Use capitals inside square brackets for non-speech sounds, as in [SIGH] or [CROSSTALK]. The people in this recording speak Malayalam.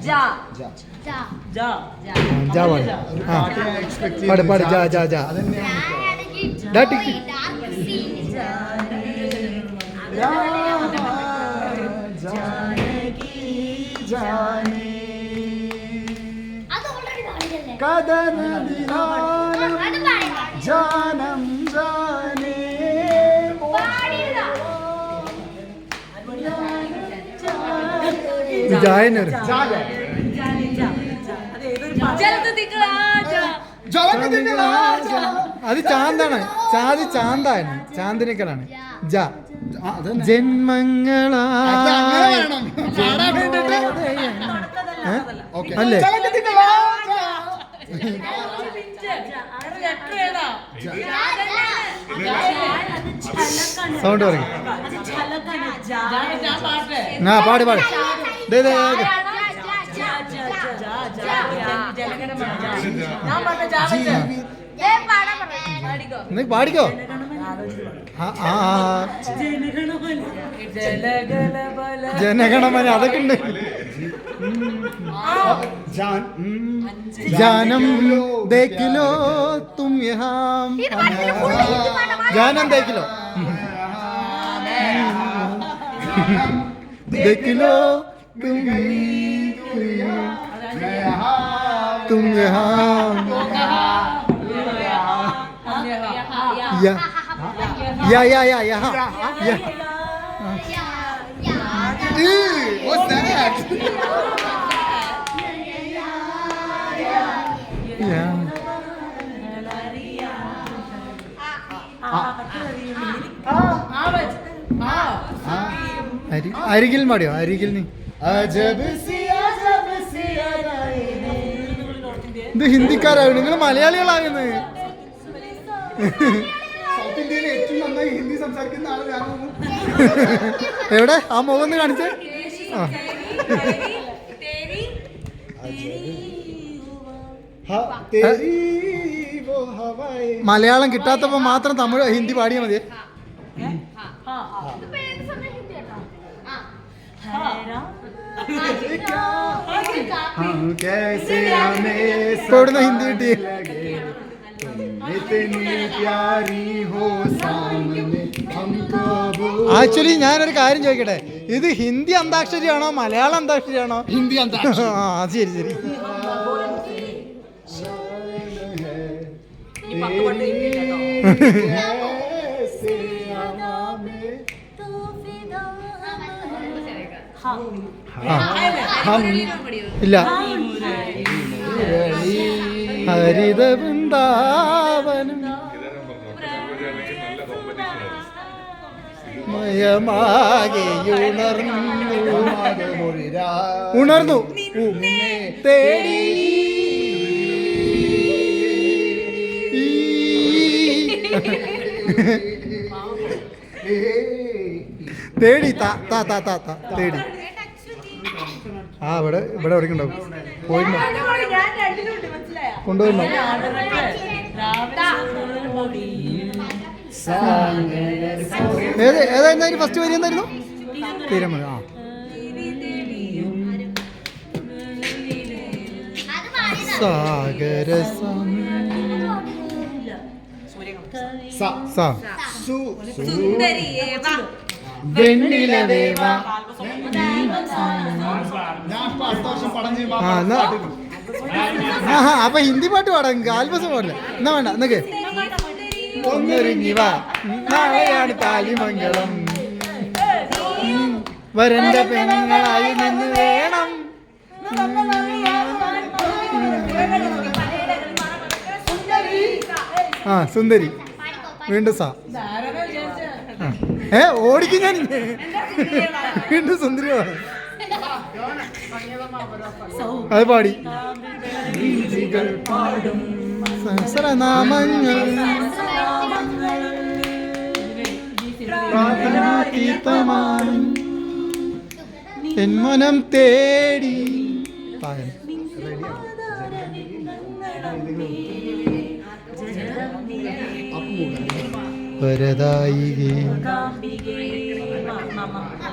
ജാ. ജാ. ജാ. ജാ. ജാ. പാട് പാട്. ജാ ജാ ജാ. ജാനകി ജാനേ അത് ജാഗ. അത് ചാന്താണ്. ചാതി ചാന്താണ് ചാന്തിനേക്കാളാണ് ജ. ജന്മങ്ങളാ. അല്ലേ? സൗണ്ട് പറയും. ആ പാടി പാടി. നീ പാടിക്കോ. ജനഗണമന അതൊക്കെ ഉണ്ട്. ജാനം ദേക്കിലോ തും യഹാം. ജാനം ദേക്കിലോ ദേക്കിലോ തും യഹാം യ യ യ യ യഹാ യ Ew, what's that? അരി അരികിൽ മടിയോ അരികിൽ നീ ഇത് ഹിന്ദിക്കാരാണ്. നിങ്ങൾ മലയാളികളാകുന്നത് സൗത്ത് ഇന്ത്യയിലെ ഏറ്റവും നന്നായി ഹിന്ദി സംസാരിക്കുന്ന ആൾ ഞാനാണ്. എവിടെ? ആ മുഖം ഒന്ന് കാണിച്ചേ. ആ. മലയാളം കിട്ടാത്തപ്പോ മാത്രം തമിഴ് ഹിന്ദി പാടിയാൽ മതി. हम कैसे हमें ഇപ്പൊ എവിടുന്നാ ഹിന്ദി കിട്ടി लगे तुम इतनी प्यारी हो सामने हमको भूल ആക്ച്വലി ഞാനൊരു കാര്യം ചോദിക്കട്ടെ ഇത് ഹിന്ദി അന്താക്ഷരിയാണോ മലയാളം അന്താക്ഷരിയാണോ हिंदी अंदाज ആ ശരി ശരി ഇനി പത്ത് പാട്ട് ഹിന്ദി കേട്ടോ. ഇല്ല. ഹരിത വൃന്ദാവനം മയമാകെയുണർന്നു. ഉണർന്നു. തേടി. ഈ. [LAUGHS] തേടി താ താ താ താ തേടി. ആ ഇവിടെ ഇവിടെ എവിടെ ഉണ്ടാവും പോയിട്ടുണ്ടോ ഫസ്റ്റ് വരി എന്തായിരുന്നു? തീരമഴ ആ. സാഗര സാ സു. അപ്പൊ ഹിന്ദി പാട്ട് പാടാം. ആൽബസ് പാടില്ല. എന്നാ വേണ്ട എന്നൊക്കെ. ഒന്നൊരുങ്ങി വാ നാളെയാണ് താലിമംഗളം വരന്റെ പെണ്ണുങ്ങളായി നിന്ന് വേണം. ആ സുന്ദരി. വീണ്ടും സാ. ഏ ഓടിക്കും ഞാൻ. വീണ്ടും സുന്ദരി. അത് പാടി. സഹസ്രനാമങ്ങൾ പ്രാർത്ഥനാതീതമാണ് തേടി. വരദായികേ